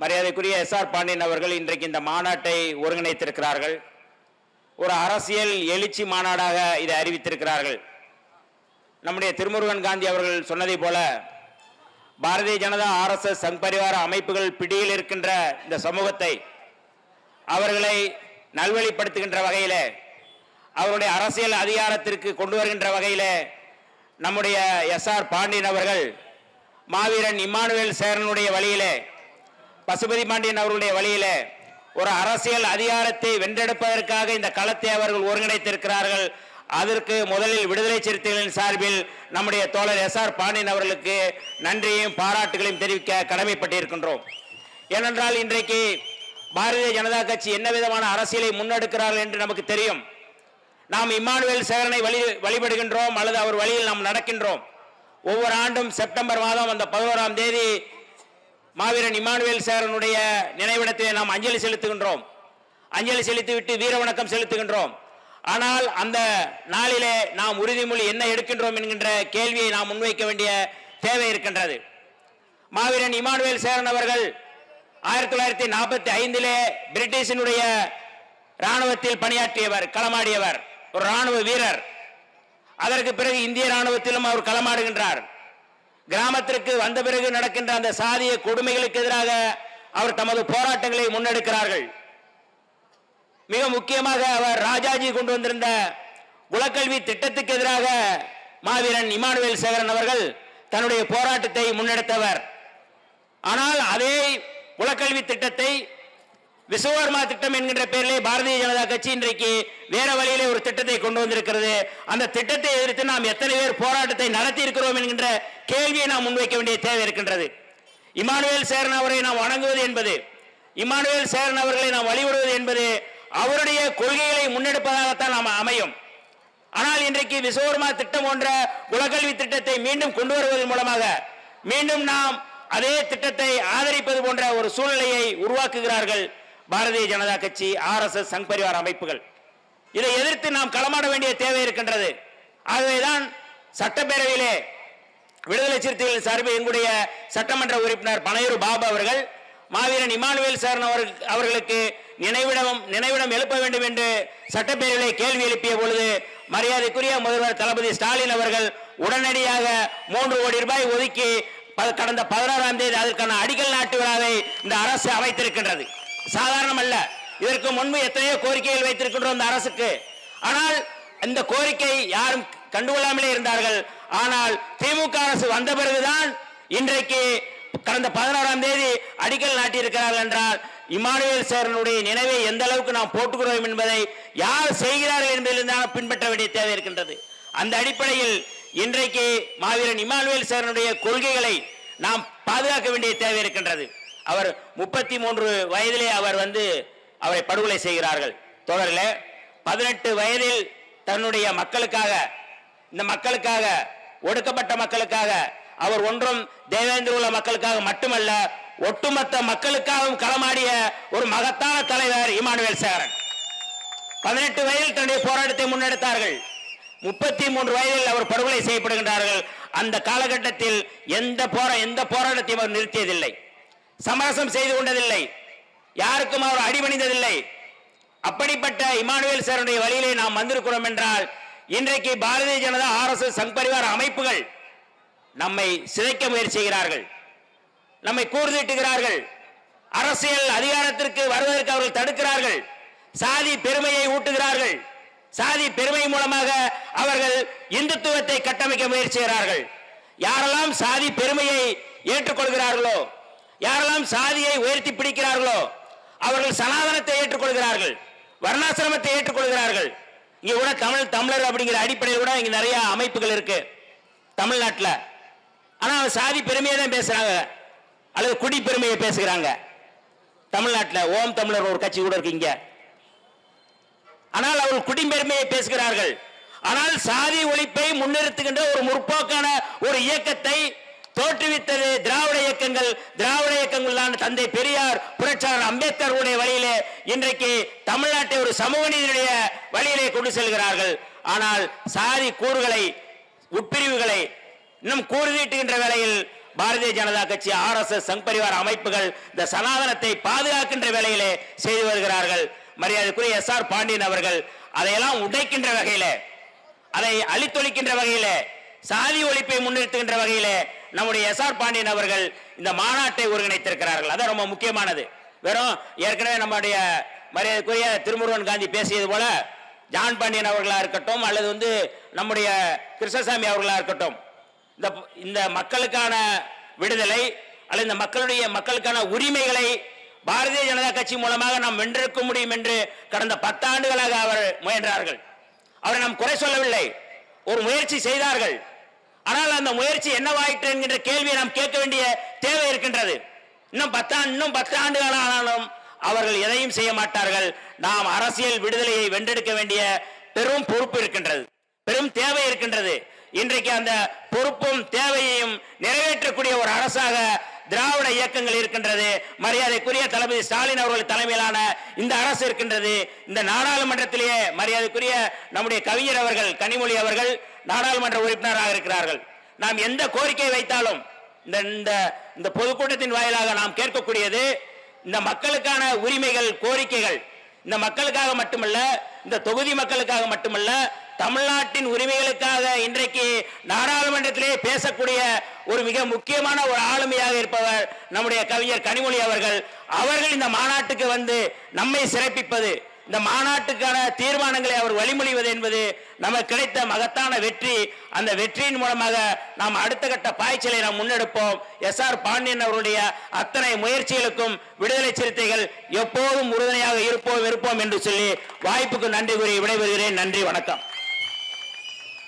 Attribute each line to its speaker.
Speaker 1: மரியாதைக்குரிய S R Pandian அவர்கள் இன்றைக்கு இந்த மாநாட்டை ஒருங்கிணைத்திருக்கிறார்கள். ஒரு அரசியல் எழுச்சி மாநாடாக இதை அறிவித்திருக்கிறார்கள். நம்முடைய திருமுருகன் காந்தி அவர்கள் சொன்னதைப் போல பாரதிய ஜனதா ஆர்எஸ்எஸ் சங் பரிவார அமைப்புகள் பிடியில் இருக்கின்ற இந்த சமூகத்தை அவர்களை நல்வழிப்படுத்துகின்ற வகையிலே அவருடைய அரசியல் அதிகாரத்திற்கு கொண்டு வருகின்ற வகையிலே நம்முடைய எஸ் ஆர் பாண்டியன் அவர்கள் மாவீரன் இம்மானுவேல் சேரனுடைய வழியிலே பசுபதி பாண்டியன் அவர்களுடைய வழியில ஒரு அரசியல் அதிகாரத்தை வென்றெடுப்பதற்காக இந்த களத்தை அவர்கள் ஒருங்கிணைத்திருக்கிறார்கள். அதற்கு முதலில் விடுதலை சிறுத்தைகளின் சார்பில் நம்முடைய தோழர் எஸ் ஆர் பாண்டியன் அவர்களுக்கு நன்றியையும் பாராட்டுகளையும் தெரிவிக்க கடமைப்பட்டிருக்கின்றோம். ஏனென்றால் இன்றைக்கு பாரதிய ஜனதா கட்சி என்ன விதமான அரசியலை முன்னெடுக்கிறார்கள் என்று நமக்கு தெரியும். நாம் இம்மானுவேல் சேகரனை வழி வழிபடுகின்றோம் அல்லது அவர் வழியில் நாம் நடக்கின்றோம். ஒவ்வொரு ஆண்டும் செப்டம்பர் மாதம் அந்த பதினோராம் தேதி மாவீரன் இம்மானுவேல் சேரனுடைய நினைவிடத்திலே நாம் அஞ்சலி செலுத்துகின்றோம். அஞ்சலி செலுத்திவிட்டு வீர வணக்கம் செலுத்துகின்றோம். ஆனால் அந்த நாளிலே நாம் உறுதிமொழி என்ன எடுக்கின்றோம் என்கின்ற கேள்வியை நாம் முன்வைக்க வேண்டிய தேவை இருக்கின்றது. மாவீரன் இமானுவேல் சேரன் அவர்கள் ஆயிரத்தி தொள்ளாயிரத்தி நாற்பத்தி ஐந்திலே பிரிட்டிஷினுடைய ராணுவத்தில் பணியாற்றியவர் களமாடியவர். ஒரு ராணுவ வீரர். அதற்கு பிறகு இந்திய ராணுவத்திலும் அவர் களமாடுகின்றார். கிராமத்திற்கு வந்த பிறகு நடக்கின்ற அந்த சாதிய கொடுமைகளுக்கு எதிராக அவர் தமது போராட்டங்களை முன்னெடுக்கிறார்கள். மிக முக்கியமாக அவர் ராஜாஜி கொண்டு வந்திருந்த குலக்கல்வி திட்டத்துக்கு எதிராக மாவீரன் இமானுவேல் சேகரன் அவர்கள் தன்னுடைய போராட்டத்தை முன்னெடுத்தவர். ஆனால் அதே குலக்கல்வி திட்டத்தை விஸ்வகர்மா திட்டம் என்கின்ற பேரிலே பாரதிய ஜனதா கட்சி இன்றைக்கு வேற வழியிலே ஒரு திட்டத்தை கொண்டு வந்திருக்கிறது. அந்த திட்டத்தை எதிர்த்து நாம் எத்தனை பேர் போராட்டத்தை நடத்தி இருக்கிறோம் என்கின்ற கேள்வியை நாம் முன்வைக்க வேண்டிய தேவை இருக்கின்றது. இமானுவேல் சேரன் அவரை நாம் வணங்குவது என்பது இமானுவேல் சேரன் அவர்களை நாம் வழிபடுவது என்பது அவருடைய கொள்கைகளை முன்னெடுப்பதாகத்தான் நாம் அமையும். ஆனால் இன்றைக்கு விஸ்வகர்மா திட்டம் போன்ற உலகல்வி திட்டத்தை மீண்டும் கொண்டு வருவதன் மூலமாக மீண்டும் நாம் அதே திட்டத்தை ஆதரிப்பது போன்ற ஒரு சூழ்நிலையை உருவாக்குகிறார்கள். பாரதிய ஜனதா கட்சி ஆர்எஸ்எஸ் சங் பரிவார அமைப்புகள். இதை எதிர்த்து நாம் களமாட வேண்டிய தேவை இருக்கின்றது. ஆகவேதான் சட்டப்பேரவையிலே விடுதலை சிறுத்தைகள் சார்பில் எங்களுடைய சட்டமன்ற உறுப்பினர் பனையூர் பாபு அவர்கள் மாவீரன் இமானுவேல் சாரன் அவர்களுக்கு நினைவிடம் நினைவிடம் எழுப்ப வேண்டும் என்று சட்டப்பேரவையிலே கேள்வி எழுப்பிய பொழுது மரியாதைக்குரிய முதல்வர் தளபதி ஸ்டாலின் அவர்கள் உடனடியாக மூன்று கோடி ரூபாய் ஒதுக்கி கடந்த பதினாறாம் தேதி அதற்கான அடிக்கல் நாட்டு விழாவை இந்த அரசு அமைத்திருக்கின்றது. சாதாரணம் அல்ல இதற்கு முன்பு எத்தனையோ கோரிக்கைகள் வைத்திருக்கின்றோம் இந்த அரசுக்கு. ஆனால் இந்த கோரிக்கை யாரும் கண்டுகொள்ளாமலே இருந்தார்கள். ஆனால் திமுக அரசு வந்த பிறகுதான் இன்றைக்கு கடந்த பதினாறாம் தேதி அடிக்கல் நாட்டியிருக்கிறார்கள் என்றால் இமானுவேல் சேரனுடைய நினைவை எந்த அளவுக்கு நாம் போட்டுக்கிறோம் என்பதை யார் செய்கிறார்கள் என்பதிலிருந்து பின்பற்ற வேண்டிய தேவை இருக்கின்றது. அந்த அடிப்படையில் இன்றைக்கு மாவீரன் இமானுவேல் சேரனுடைய கொள்கைகளை நாம் பாதுகாக்க வேண்டிய தேவை இருக்கின்றது. அவர் முப்பத்தி மூன்று வயதிலே அவர் வந்து அவரை படுகொலை செய்கிறார்கள். தொடரில் பதினெட்டு வயதில் தன்னுடைய மக்களுக்காக இந்த மக்களுக்காக ஒடுக்கப்பட்ட மக்களுக்காக அவர் ஒன்றும் தேவேந்திர உள்ள மக்களுக்காக மட்டுமல்ல ஒட்டுமொத்த மக்களுக்காகவும் களமாடிய ஒரு மகத்தான தலைவர் இமானுவேல் சேகரன். பதினெட்டு வயதில் தன்னுடைய போராட்டத்தை முன்னெடுத்தார்கள். முப்பத்தி மூன்று வயதில் அவர் படுகொலை செய்யப்படுகின்றார்கள். அந்த காலகட்டத்தில் எந்த போரா எந்த போராட்டத்தையும் அவர் நிறுத்தியதில்லை. சமரசம் செய்து கொண்டதில்லை. யாருக்கும் அவர் அடிபணிந்ததில்லை. அப்படிப்பட்ட இமானுவேல் சாருடைய வழியிலே நாம் வந்திருக்கிறோம் என்றால் இன்றைக்கு பாரதிய ஜனதா ஆர்எஸ்எஸ் சங் பரிவார அமைப்புகள் நம்மை சிதைக்க முயற்சிகிறார்கள் நம்மை கூர்தீட்டுகிறார்கள். அரசியல் அதிகாரத்திற்கு வருவதற்கு அவர்கள் தடுக்கிறார்கள். சாதி பெருமையை ஊட்டுகிறார்கள். சாதி பெருமை மூலமாக அவர்கள் இந்துத்துவத்தை கட்டமைக்க முயற்சிக்கிறார்கள் யாரெல்லாம் சாதி பெருமையை ஏற்றுக்கொள்கிறார்களோ யாரெல்லாம் சாதியை உயர்த்தி பிடிக்கிறார்களோ அவர்கள் சனாதனத்தை ஏற்றுக்கொள்கிறார்கள் வர்ணாசிரமத்தை ஏற்றுக்கொள்கிறார்கள். இங்க கூட தமிழ் தமிழர் அப்படிங்கிற அடிப்படையில் கூட இங்க நிறைய அமைப்புகள் இருக்கு தமிழ்நாட்டில். ஆனா சாதி பெருமையை தான் பேசுறாங்க. அல்லது குடி பெருமையை பேசுகிறாங்க. தமிழ்நாட்டில் ஓம் தமிழர் ஒரு கட்சி கூட இருக்கு இங்க. ஆனால் அவர்கள் குடிம்பெருமையை பேசுகிறார்கள். ஆனால் சாதி ஒழிப்பை முன்னிறுத்துகின்ற ஒரு முற்போக்கான ஒரு இயக்கத்தை தோற்றுவித்தது திராவிட இயக்கங்கள் திராவிட இயக்கங்கள் தான் தந்தை பெரியார் புரட்சியாளர் அம்பேத்கர் உடைய வழியிலே இன்றைக்கு தமிழ்நாட்டை ஒரு சமூக நீதியுடைய வழியிலே கொண்டு செல்கிறார்கள். ஆனால் சாதி கூறுகளை உட்பிரிவுகளை இன்னும் கூறுதீட்டுகின்ற வேளையில் பாரதிய ஜனதா கட்சி ஆர்எஸ்எஸ் சங் பரிவார அமைப்புகள் இந்த சனாதனத்தை பாதுகாக்கின்ற வேலையிலே செய்து வருகிறார்கள். மரியாதைக்குரிய எஸ் ஆர் பாண்டியன் அவர்கள் அதையெல்லாம் உடைக்கின்ற வகையிலே அதை அழித்தொழிக்கின்ற வகையிலே சாதி ஒழிப்பை முன்னிறுத்துகின்ற வகையிலே நம்முடைய எஸ் ஆர் பாண்டியன் அவர்கள் இந்த மாநாட்டை ஒருங்கிணைத்திருக்கிறார்கள். அதான் ரொம்ப முக்கியமானது. வெறும் ஏற்கனவே நம்முடைய மரியாதைக்குரிய திருமுருகன் காந்தி பேசியது போல ஜான் பாண்டியன் அவர்களாக இருக்கட்டும் அல்லது வந்து நம்முடைய கிருஷ்ணசாமி அவர்களா இருக்கட்டும் இந்த இந்த மக்களுக்கான விடுதலை அல்லது இந்த மக்களுடைய மக்களுக்கான உரிமைகளை பாரதிய ஜனதா கட்சி மூலமாக நாம் வென்றிருக்க முடியும் என்று கடந்த பத்தாண்டுகளாக அவர் முயன்றார்கள். அவரை நாம் குறை சொல்லவில்லை. ஒரு முயற்சி செய்தார்கள். ஆனால் அந்த முயற்சி என்னவாயிற்று என்கின்ற கேள்வியை நாம் கேட்க வேண்டிய தேவை இருக்கின்றது. இன்னும் பத்தாண்டு இன்னும் பத்து ஆண்டுகள் ஆனாலும் அவர்கள் எதையும் செய்ய மாட்டார்கள். நாம் அரசியல் விடுதலையை வென்றெடுக்க வேண்டிய பெரும் பொறுப்பு இருக்கின்றது. பெரும் தேவை இருக்கின்றது. இன்றைக்கு அந்த பொறுப்பும் தேவையையும் நிறைவேற்றக்கூடிய ஒரு அரசாக திராவிட இயக்கங்கள் இருக்கின்றது. மரியாதைக்குரிய தளபதி ஸ்டாலின் அவர்கள் தலைமையிலான இந்த அரசு இருக்கின்றது. இந்த நாடாளுமன்றத்திலேயே மரியாதைக்குரிய நம்முடைய கவிஞர் அவர்கள் கனிமொழி அவர்கள் நாடாளுமன்ற உறுப்பினராக இருக்கிறார்கள். நாம் எந்த கோரிக்கை வைத்தாலும் இந்த இந்த இந்த பொதுக்கூட்டத்தின் வாயிலாக நாம் கேட்கக்கூடியது இந்த மக்களுக்கான உரிமைகள் கோரிக்கைகள் இந்த மக்களுக்காக மட்டுமல்ல இந்த தொகுதி மக்களுக்காக மட்டுமல்ல தமிழ்நாட்டின் உரிமைகளுக்காக இன்றைக்கு நாடாளுமன்றத்திலே பேசக்கூடிய ஒரு மிக முக்கியமான ஒரு ஆளுமையாக இருப்பவர் நம்முடைய கவிஞர் கனிமொழி அவர்கள். அவர்கள் இந்த மாநாட்டுக்கு வந்து நம்மை சிறப்பிப்பது. இந்த மாநாட்டுக்கான தீர்மானங்களை அவர் வழிமொழிவது என்பது நமக்கு கிடைத்த மகத்தான வெற்றி. அந்த வெற்றியின் மூலமாக நாம் அடுத்த கட்ட பாய்ச்சலை நாம் முன்னெடுப்போம். எஸ் ஆர் பாண்டியன் அவருடைய அத்தனை முயற்சிகளுக்கும் விடுதலை சிறுத்தைகள் எப்போதும் உறுதுணையாக இருப்போம் இருப்போம் என்று சொல்லி வாய்ப்புக்கு நன்றி கூறி விடைபெறுகிறேன். நன்றி வணக்கம்.